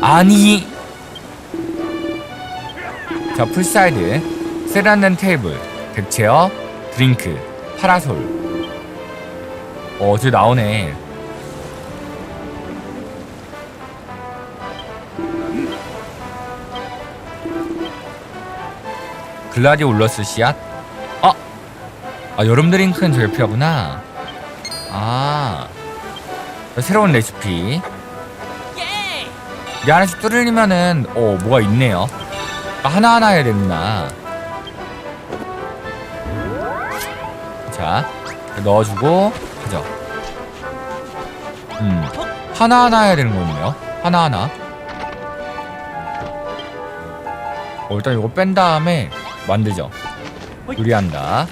아니. 자 풀사이드. 세련된 테이블. 덱체어 드링크 파라솔. 어 저기 나오네. 글라디올러스 씨앗? 아! 아 여름 드링크는 저 옆이구나. 아. 새로운 레시피 이게 하나씩 뚫리면은 어 뭐가 있네요. 아, 하나하나 해야 되구나. 자 넣어주고 가죠 음 하나하나 해야 되는 거네요. 하나하나. 어, 일단 이거 뺀 다음에 만들죠. 요리한다.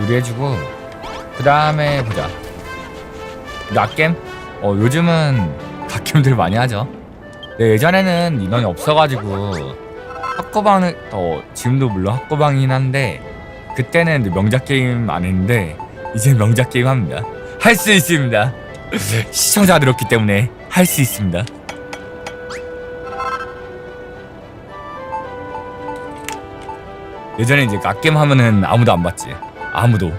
요리해주고 그 다음에 보자. 락겜? 어 요즘은 갓겜들 많이 하죠. 근데 예전에는 인원이 없어가지고 학고방을 어 지금도 물론 학고방이긴 한데 그때는 명작 게임 안 했는데 이제 명작 게임 합니다. 할 수 있습니다. 시청자들 없기 때문에 할 수 있습니다. 예전에 이제 갓겜 하면은 아무도 안 봤지. 아무도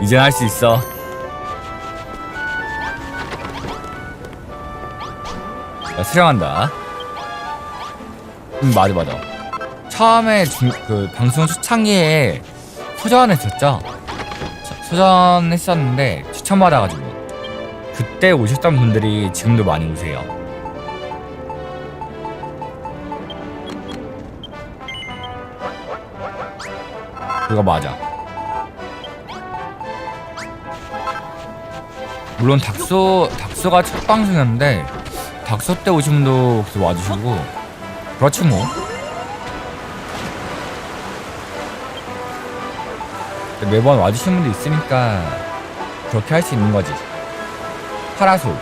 이젠 할수 있어. 자, 수령한다. 음 맞아 맞아. 처음에 중, 그 방송 초창기에 소전했었죠? 자, 소전했었는데 추천받아가지고. 그때 오셨던 분들이 지금도 많이 오세요. 그거 맞아. 물론 닥소 닥소가 첫 방송이었는데 닥소 때 오신 분도 계속 와주시고 그렇지 뭐. 매번 와주신 분도 있으니까 그렇게 할 수 있는 거지. 파라솔.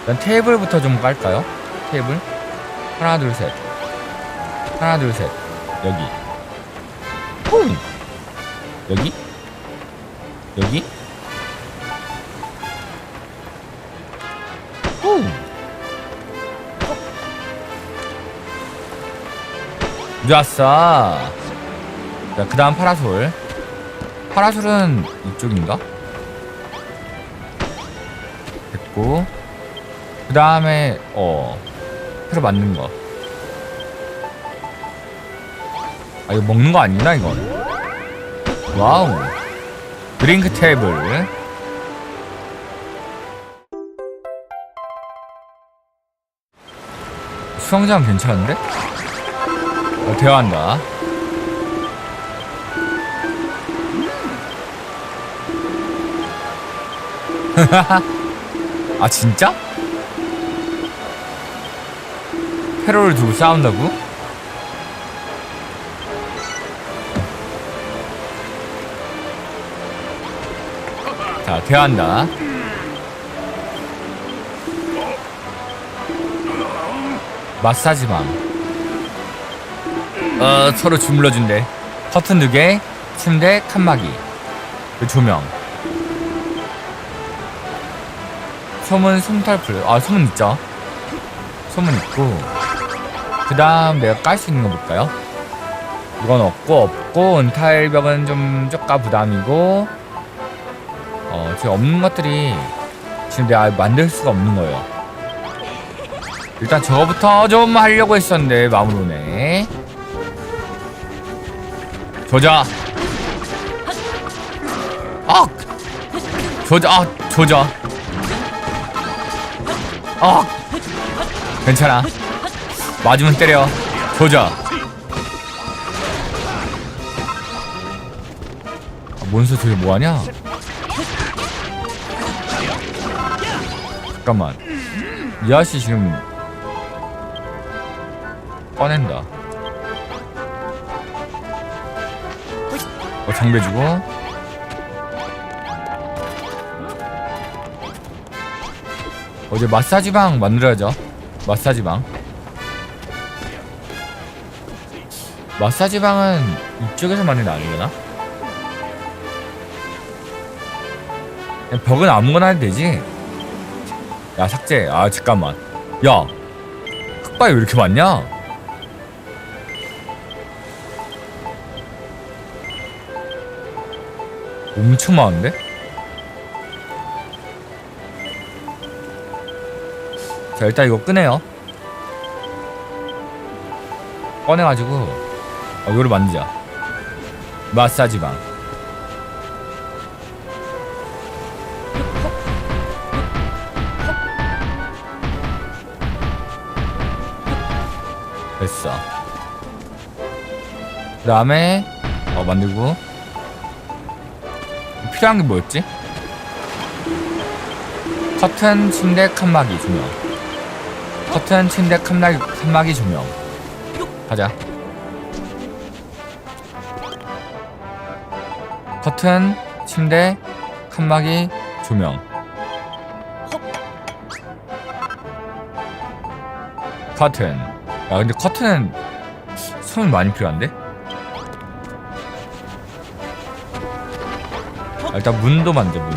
일단 테이블부터 좀 깔까요? 테이블. 하나 둘 셋. 하나 둘 셋 여기 뿡 여기 여기? 뿡 좋았어. 자 그 다음 파라솔. 파라솔은 이쪽인가? 됐고 그 다음에 어 새로 만든 거. 아 이거 먹는 거 아니구나 이건. 와우 드링크 테이블 수영장 괜찮은데? 어, 대화한다 아 진짜? 페로를 두고 싸운다고? 자, 대화한다. 마사지방. 어, 서로 주물러준대. 커튼 두 개, 침대, 칸막이. 그 조명. 소문 솜털풀. 아, 소문 있죠. 소문 있고. 그 다음 내가 깔 수 있는 거 볼까요? 이건 없고, 없고, 은탈벽은 좀 쪼까 부담이고, 어, 지금 없는 것들이 지금 내가 만들 수가 없는 거예요. 일단 저거부터 좀 하려고 했었는데 마음으로 오네. 조자. 아! 조자, 아, 조자. 아! 괜찮아. 맞으면 때려. 조자. 아, 몬스터 저게 뭐하냐? 잠깐만. 이 아저씨 지금 꺼낸다. 어 장배 주고. 어제 마사지방 만들어야죠. 마사지방. 마사지 방은 이쪽에서 게 아니려나? 그냥 벽은 아무거나 해도 되지. 야 삭제. 아 잠깐만. 야 흑발이 왜 이렇게 많냐? 엄청 많은데? 자 일단 이거 끄네요 꺼내가지고 어, 이거를 만들자 마사지방 됐어 그 다음에 어 만들고 필요한 게 뭐였지? 커튼, 침대, 칸막이 조명. 커튼, 침대, 칸막이, 칸막이 조명. 가자. 커튼, 침대, 칸막이 조명. 커튼. 야 근데 커튼은 손이 많이 필요한데? 아, 일단 문도 만져 문.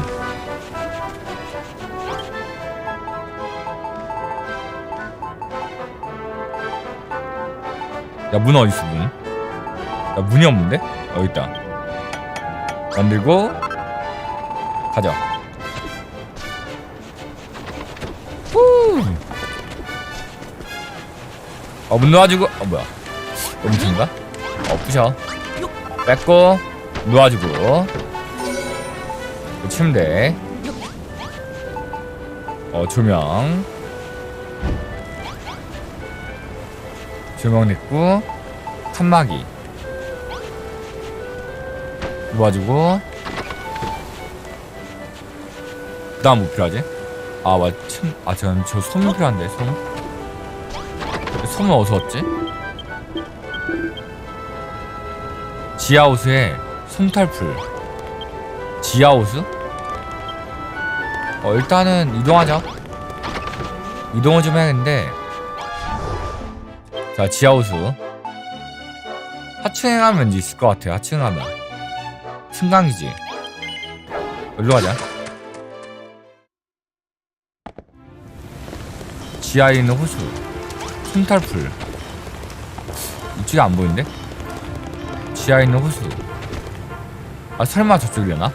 야 문 어디 있어 문? 야 문이 없는데? 어, 있다. 만들고 가자. 후. 어 문 놓아주고 어 뭐야? 엄청인가? 어 부셔. 뺏고 놓아주고. 그 침대 어 조명 조명 냈고 칸막이 놓아주고 그 다음 뭐 필요하지? 아 마침 아 저는 저 솜이 필요한데 솜 솜은 어디서 왔지? 지하호수에 솜탈풀. 지하호수? 어 일단은 이동하자. 이동을 좀 해야겠는데. 자 지하호수 하층에 가면 왠지 있을 것 같아요 하층에 가면. 승강기지. 일로 가자. 지하에 있는 호수 솜탈풀 이쪽이 안 보이는데? 지하에 있는 호수 아 설마 저쪽이려나?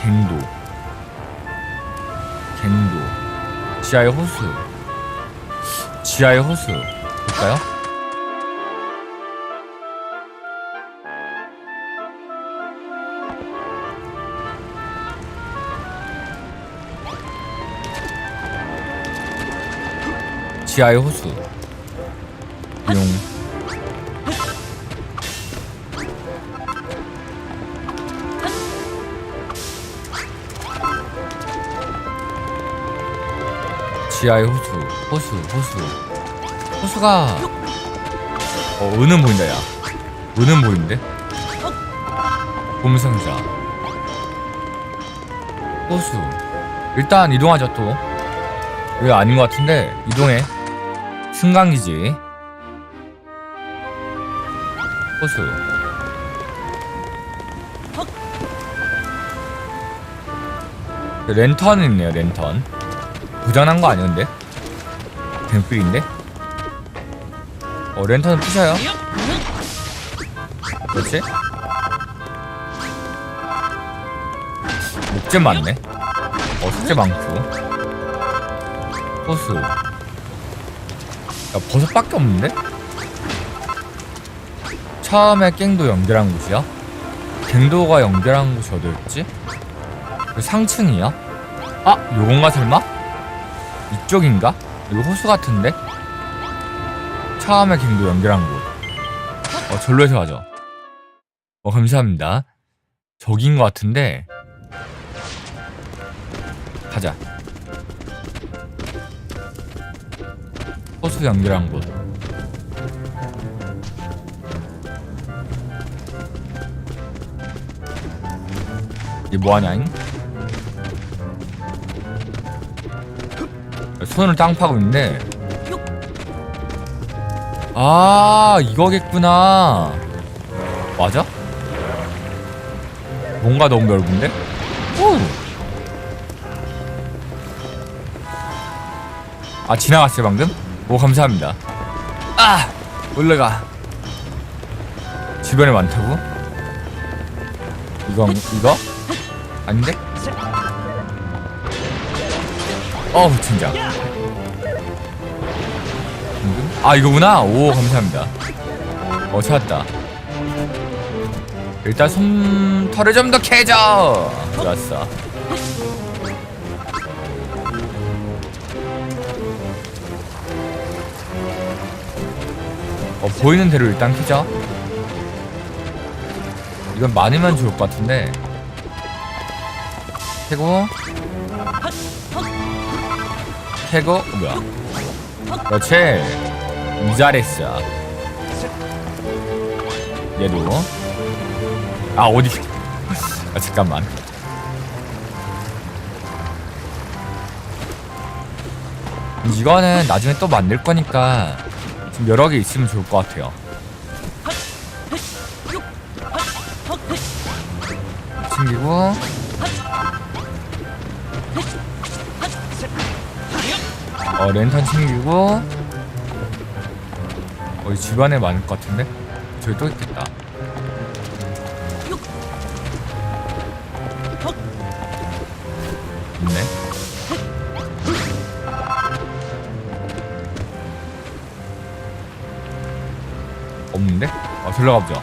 갱도 갱도 지하의 호수 지하의 호수 볼까요? 지하의 호수 용 지하의 호수, 호수, 호수. 호수가 어 은은 보인다 야. 은은 보이는데? 봄상자. 호수. 일단 이동하자 또. 여기 아닌 것 같은데 이동해. 승강기지. 호수. 랜턴 있네요 랜턴. 부전한 거 아니었는데? 뱀필인데? 어 랜턴을 부셔요 그렇지? 목재 많네 어 숙제 많고 호수 야 버섯밖에 없는데? 처음에 갱도 연결한 곳이야? 갱도가 연결한 곳이 어디였지? 그 상층이야? 아 요건가 설마? 이쪽인가? 이거 호수 같은데? 처음에 갱도 연결한 곳. 어, 절로 해서 가죠. 어, 감사합니다. 저기인 것 같은데. 가자. 호수 연결한 곳. 이게 뭐하냐잉? 손을 땅 파고 있는데 아 이거겠구나 맞아? 뭔가 너무 넓은데? 오. 아 지나갔어요 방금? 오 감사합니다 아 올라가 주변에 많다고? 이거 이거? 아닌데? 어우 진짜? 아 이거구나 오 감사합니다 어 찾았다 일단 솜 털을 좀 더 캐줘 좋았어 보이는 대로 일단 캐자. 이건 많으면 좋을 것 같은데. 캐고. 캐고. 어, 뭐야? 그렇지. 잘했어. 얘도. 아 어디 아 잠깐만. 이거는 나중에 또 만들 거니까 좀 여러 개 있으면 좋을 것 같아요. 챙기고. 어 랜턴 챙기고. 어 이 주변에 많을 것 같은데? 저기 또 있겠다 어 들러가 보자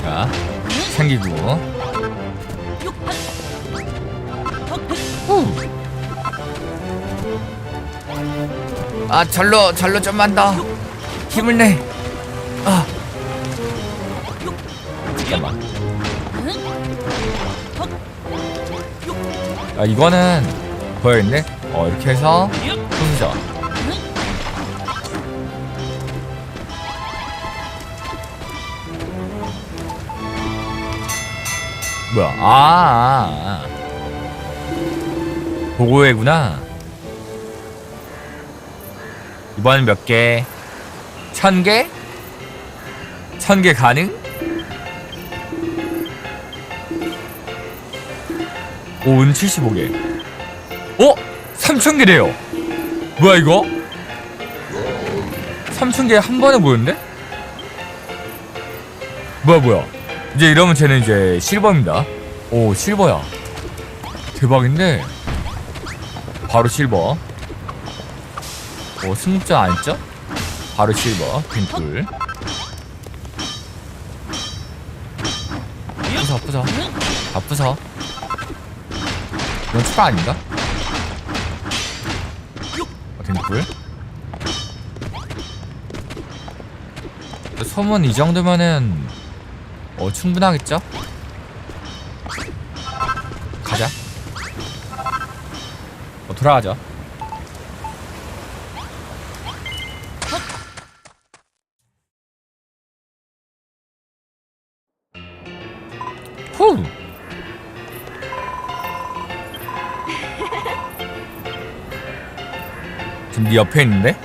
자 챙기고 후. 아 절로 절로 좀만 더 힘을 내. 아 잠깐만. 아 이거는 보여있네. 어 이렇게 해서 순서. 뭐야? 아, 아, 아. 보고회구나. 이번엔 몇 개? 천 개? 천 개 가능? 오, 은 75개. 어? 3천 개래요. 뭐야 이거? 3천 개한 번에 보였는데? 뭐야 뭐야? 이제 이러면 쟤는 이제 실버입니다. 오 실버야. 대박인데 바로 실버. 오 승자 안 했죠? 바로 실버 빈풀. 부서 부서 다 부서. 이건 추가 아닌가? 어, 빈풀. 소문 이 정도면은 어 충분하겠죠? 가자. 어, 돌아가자. 네 옆에 있는데?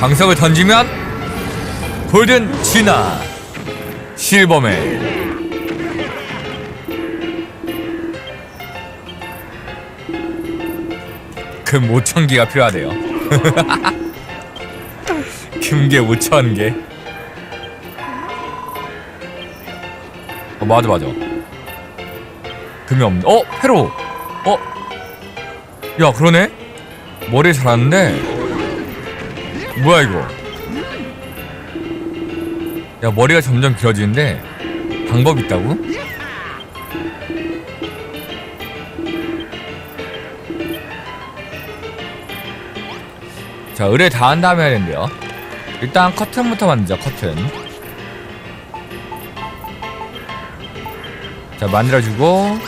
방석을 던지면 골든 지나 실버맨. 금 5천개가 필요하대요. 금괴 5천개 맞아 맞아. 금이 없네. 어? 페로. 어? 야 그러네? 머리 잘하는데? 뭐야 이거? 야 머리가 점점 길어지는데 방법 있다고? 자 의뢰 다 한 다음에 해야 된대요. 일단 커튼부터 만들자 커튼 자 만들어주고.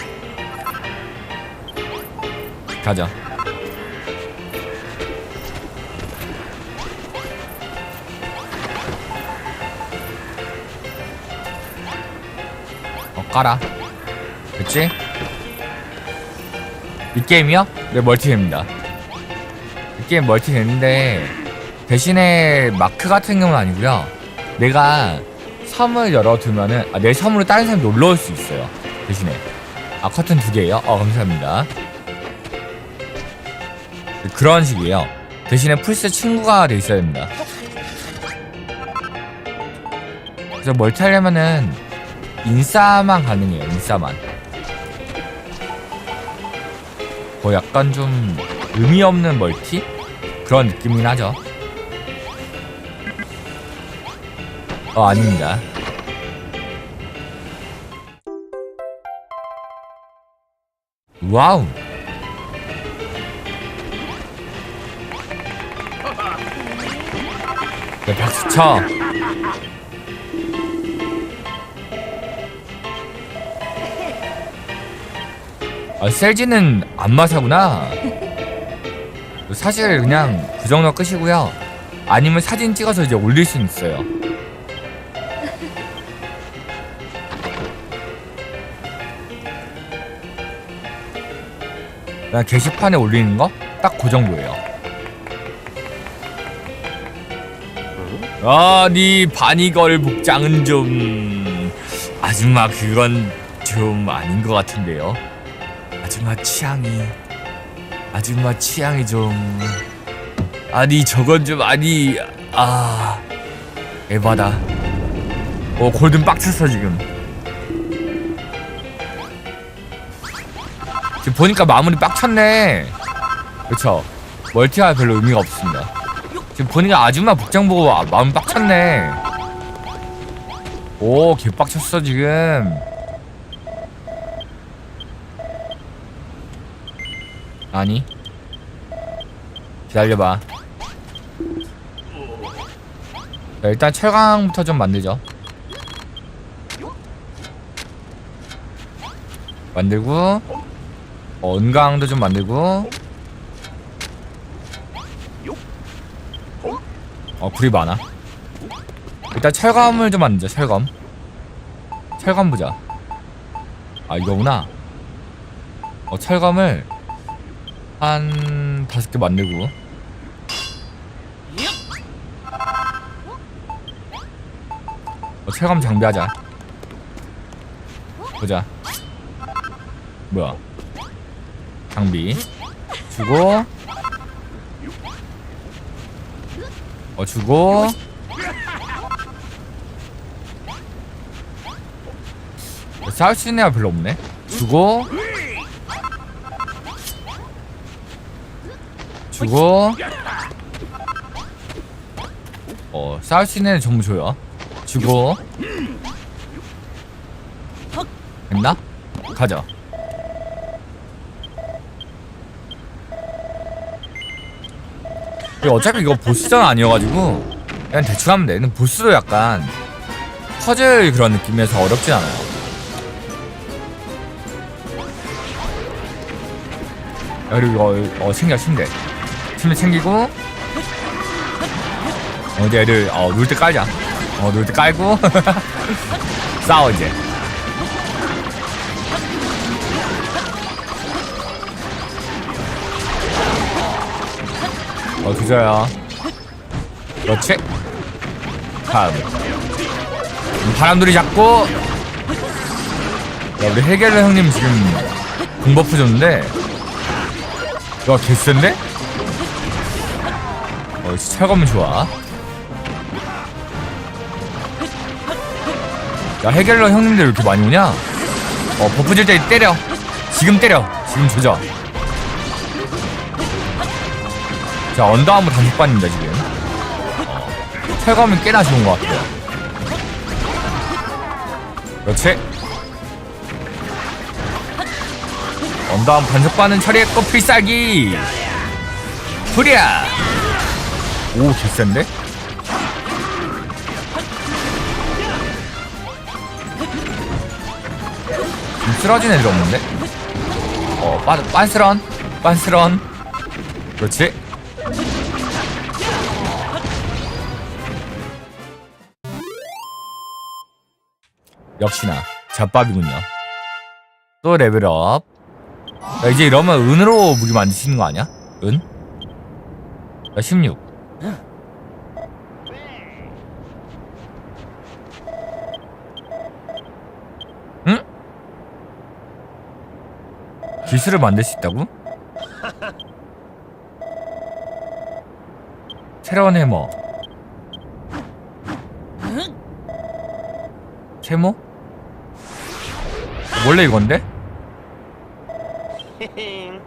가자. 어 깔아. 그치? 이 게임이요? 네 멀티됩니다. 이 게임 멀티되는데 대신에 마크 같은 경우는 아니고요. 내가 섬을 열어두면은 아, 내 섬으로 다른 사람이 놀러올 수 있어요. 대신에. 아 커튼 두 개요? 어 감사합니다. 그런 식이에요. 대신에 플스 친구가 돼 있어야 됩니다. 그래서 멀티 하려면은 인싸만 가능해요 인싸만. 뭐 약간 좀 의미 없는 멀티? 그런 느낌이긴 하죠. 어 아닙니다 와우 네, 박수 쳐 아, 셀지는 안마사구나. 사실 그냥 그 정도 끝이고요. 아니면 사진 찍어서 이제 올릴 수 있어요. 그냥 게시판에 올리는 거? 딱 그 정도예요. 아니 바니걸 복장은 좀 아줌마 그건 좀 아닌 것 같은데요. 아줌마 취향이 아줌마 취향이 좀 아니 저건 좀 아니 아 에바다 어 골든 빡쳤어 지금 지금 보니까 마무리 빡쳤네. 그쵸. 멀티가 별로 의미가 없습니다. 지금 보니까 아줌마 복장 보고 아, 마음 빡쳤네. 오 개빡쳤어 지금. 아니? 기다려봐. 자, 일단 철강부터 좀 만들죠. 만들고 언강도 좀 만들고. 어 불이 많아. 일단 철검을 좀 만들자 철검. 철검 보자. 아 이거구나. 어 철검을 한 다섯 개 만들고. 어, 철검 장비하자. 보자. 뭐야 장비. 주고. 어 주고. 어, 싸울 수 있는 애가 별로 없네. 주고. 주고. 어 싸울 수 있는 애 전부 줘요. 주고. 됐나? 가자 이거 어차피 이거 보스전 아니어가지고 그냥 대충 하면 돼. 근데 보스도 약간 퍼즐 그런 느낌이어서 어렵진 않아요. 야, 그리고 이거 어 챙겨 침대. 침대 챙기고. 어 이제 애들 어 놀 때 깔자. 어 놀 때 깔고. 싸워 이제 어 그저야. 그렇지. 다음. 음, 바람돌이 잡고. 야 우리 해결러 형님 지금 공버프 줬는데. 와 개센데? 어 철검은 좋아. 야 해결러 형님들 왜 이렇게 많이 오냐? 어 버프 줄때 때려. 지금 때려. 지금 조져 자 언더아머 단속반입니다 지금. 어, 철검은 꽤나 좋은 것 같아요. 그렇지. 언더아머 단속반은 처리했고 필살기. 후리야 오 개센데? 좀 쓰러진 애들 없는데? 어 빤, 빤스런 빤스런. 그렇지 역시나 잡밥이군요. 또 레벨업. 야, 이제 이러면 은으로 무기 만드시는 거 아니야? 은? 야, 16. 응? 기술을 만들 수 있다고? 새로운 해머. 세모? 원래 이건데?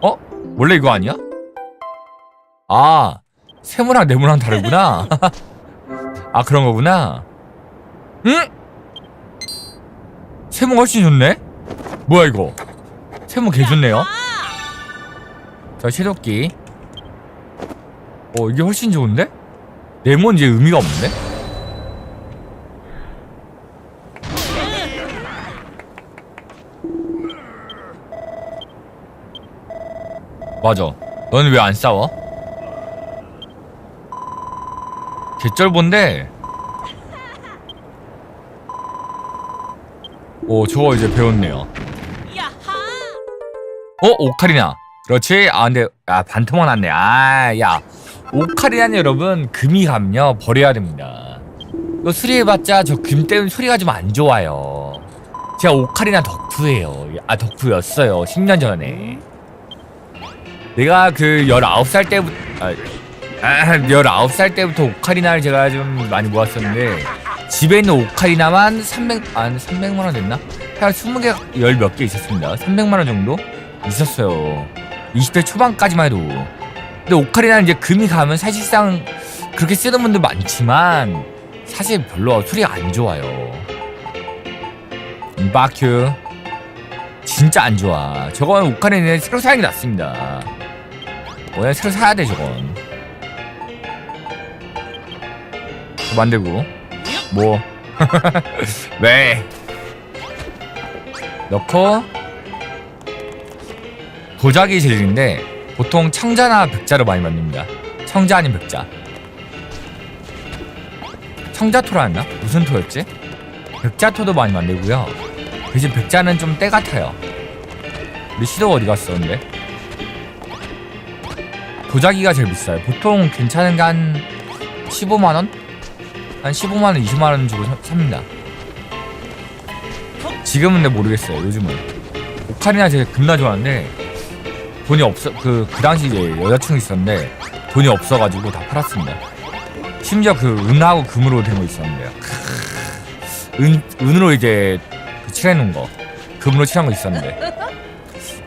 어? 원래 이거 아니야? 아, 세모랑 네모랑 다르구나. 아, 그런 거구나. 응? 세모 훨씬 좋네? 뭐야, 이거? 세모 개 좋네요. 자, 섀도끼. 어, 이게 훨씬 좋은데? 네모는 이제 의미가 없는데? 맞아. 너는 왜 안 싸워? 개쩔본데. 오, 저거 이제 배웠네요. 어, 오카리나. 그렇지. 아, 근데 아 반토막 났네. 아, 야. 오카리나는 여러분 금이 감요 버려야 됩니다. 이거 수리해봤자 저 금 때문에 소리가 좀 안 좋아요. 제가 오카리나 덕후예요. 아 덕후였어요. 10년 전에. 내가 그 19살 때부터 아, 아 19살 때부터 오카리나를 제가 좀 많이 모았었는데 집에 있는 오카리나만 300, 한 300만 원 됐나? 한 20개, 열몇개 있었습니다. 300만 원 정도 있었어요. 20대 초반까지만 해도. 근데 오카리나는 이제 금이 가면 사실상 그렇게 쓰는 분들 많지만 사실 별로 소리가 안 좋아요. 바큐 진짜 안 좋아. 저건 오카리나는 새로 사는 게 낫습니다. 뭐야 새로 사야 돼 저건. 만들고 뭐 왜? 넣고 도자기 재질인데 보통 청자나 벽자로 많이 만듭니다. 청자 아닌 벽자. 청자토라 했나? 무슨 토였지? 벽자토도 많이 만들고요. 대신 벽자는 좀 때 같아요. 우리 시도 어디 갔어 근데? 도자기가 제일 비싸요. 보통 괜찮은 게 한 15만 원? 한 15만 원, 20만 원 주고 사, 삽니다. 지금은 근데 모르겠어요. 요즘은 오카리나 제가 겁나 좋아하는데 돈이 없어 그 그 당시 이제 여자친구 있었는데 돈이 없어가지고 다 팔았습니다. 심지어 그 은하고 금으로 된 거 있었는데요. 은 은으로 이제 그 칠해놓은 거 금으로 칠한 거 있었는데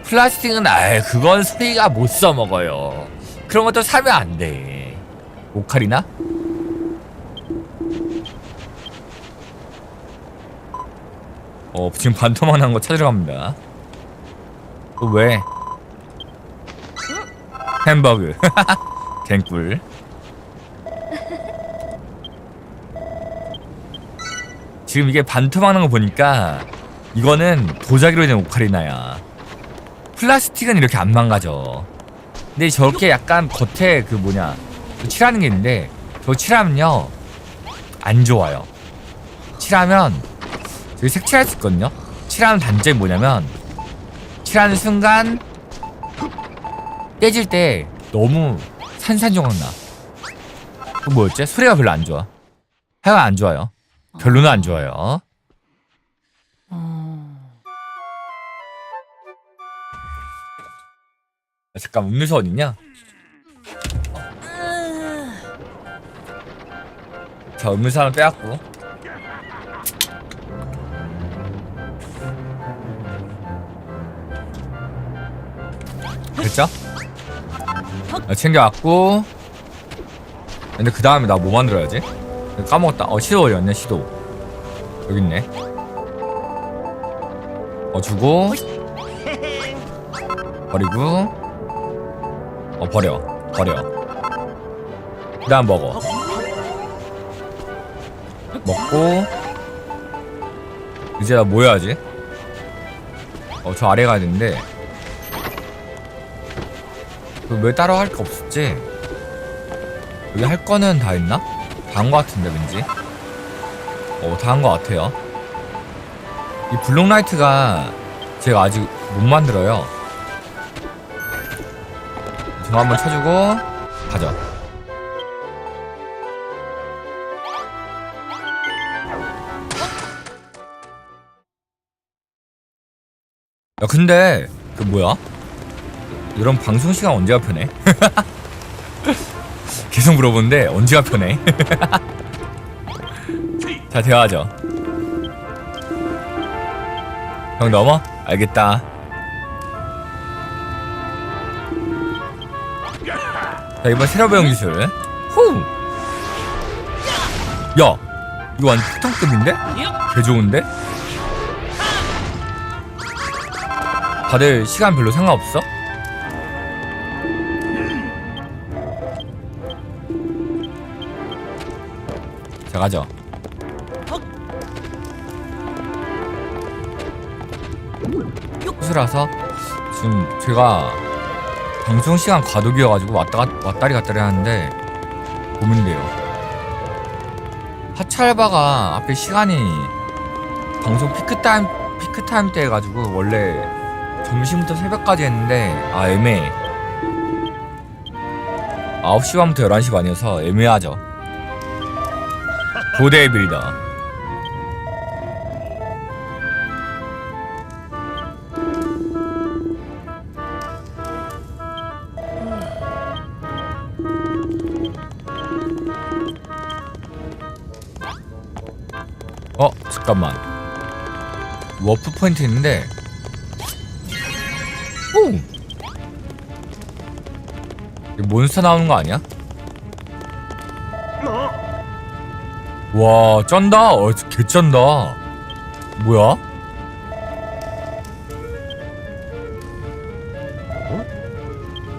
플라스틱은 아예 그건 소리가 못 써먹어요. 그런 것도 사면 안 돼. 오카리나? 어 지금 반토막 난거 찾으러 갑니다. 또 왜? 햄버그. 갱꿀. 지금 이게 반토막 난거 보니까 이거는 도자기로 된 오카리나야. 플라스틱은 이렇게 안 망가져. 근데 저렇게 약간 겉에 그 뭐냐 그 칠하는 게 있는데 저 칠하면요 안 좋아요. 칠하면 저기 색칠할 수 있거든요. 칠하는 단점이 뭐냐면 칠하는 순간 떼질 때 너무 산산조각 나. 그 뭐였지? 소리가 별로 안 좋아. 하여간 안 좋아요. 별로는 안 좋아요. 아, 잠깐 음료수 어딨냐? 자 음료수 하나 빼갖고. 됐죠? 아, 챙겨왔고. 근데 그 다음에 나 뭐 만들어야지? 까먹었다. 어 시도 어디였네 시도. 여기 있네. 어 주고. 버리고 어 버려 버려 그 다음 먹어 먹고 이제 나 뭐 해야지? 어 저 아래 가야 되는데 그왜 따로 할 거 없었지? 여기 할 거는 다 했나? 다 한 거 같은데 왠지 어 다 한 거 같아요 이 블록라이트가 제가 아직 못 만들어요. 저거 한번 쳐주고 가자. 야 근데 그 뭐야? 이런 방송 시간 언제가 편해? 계속 물어보는데 언제가 편해? 자 대화하죠. 형 넘어? 알겠다. 자 이번 배운 기술. 후. 야 이거 완전 특성급인데? 개 좋은데? 다들 시간 별로 상관없어? 자 가죠. 수라서 지금 제가 방송 시간 과도기여가지고 왔다 갔- 왔다리 갔다리 하는데 고민돼요. 하찰바가 앞에 시간이 방송 피크 타임 피크 타임 때 해가지고 원래 점심부터 새벽까지 했는데 아 애매해. 9시 반부터 11시 반이어서 애매하죠. 고대 빌더. 잠깐만 워프 포인트 있는데 오 몬스터 나오는 거 아니야? 와 쩐다 어, 개 쩐다 뭐야?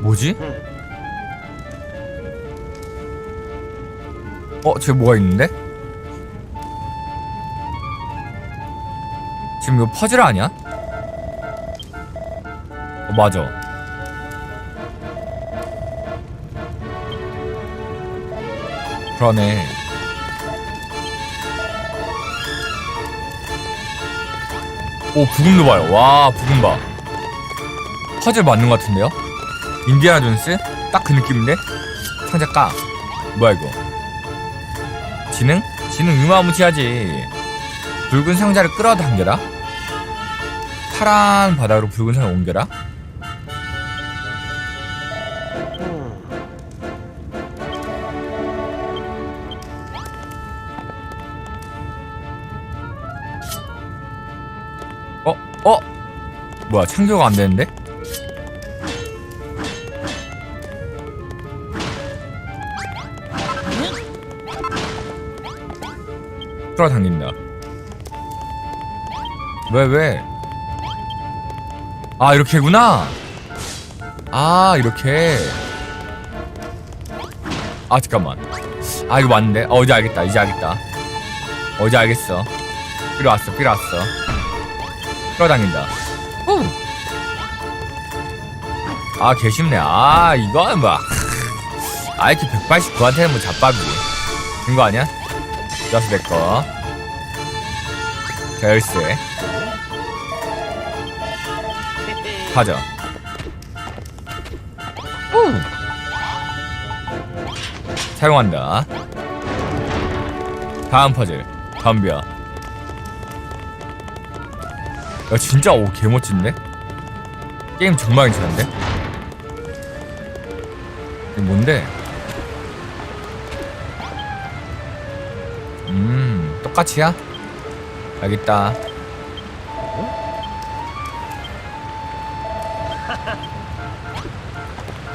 뭐지? 어, 쟤 뭐가 있는데? 지금 이거 퍼즐 아니야? 어, 맞아. 그러네. 오, 부금도 봐요. 와, 부금 봐. 퍼즐 맞는 것 같은데요? 인디아나 존스? 딱 그 느낌인데? 상자 까. 뭐야, 이거? 지능? 지능 유마무치하지. 붉은 상자를 끌어당겨라. 파란 바닥으로 붉은 상을 옮겨라. 어? 어? 뭐야 창조가 안 되는데? 끌어당긴다. 왜, 왜? 아, 이렇게구나? 아, 이렇게. 아, 잠깐만. 아, 이거 맞는데? 어, 이제 알겠다, 이제 알겠다. 어, 이제 알겠어. 필요왔어, 필요왔어. 끌어당긴다. 후! 아, 개쉽네. 아, 이거는 뭐. 아, 이렇게 189한테는 뭐 잡밥이지. 된거 아니야? 좋았어, 내꺼. 자, 열쇠. 가자. 후! 사용한다. 다음 퍼즐. 덤벼. 야, 진짜, 오, 개멋진데? 게임 정말 괜찮은데? 이게 뭔데? 음, 똑같이야? 알겠다.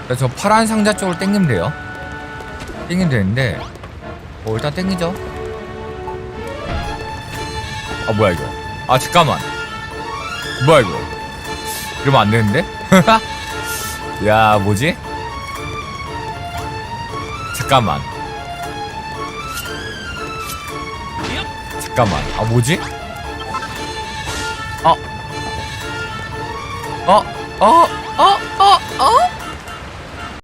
자, 저 파란 상자 쪽으로 땡기면 돼요. 땡기면 되는데, 어, 일단 땡기죠. 아, 뭐야, 이거. 아, 잠깐만. 뭐야, 이거. 이러면 안 되는데? 야, 뭐지? 잠깐만. 잠깐만. 아, 뭐지? 어, 어, 어?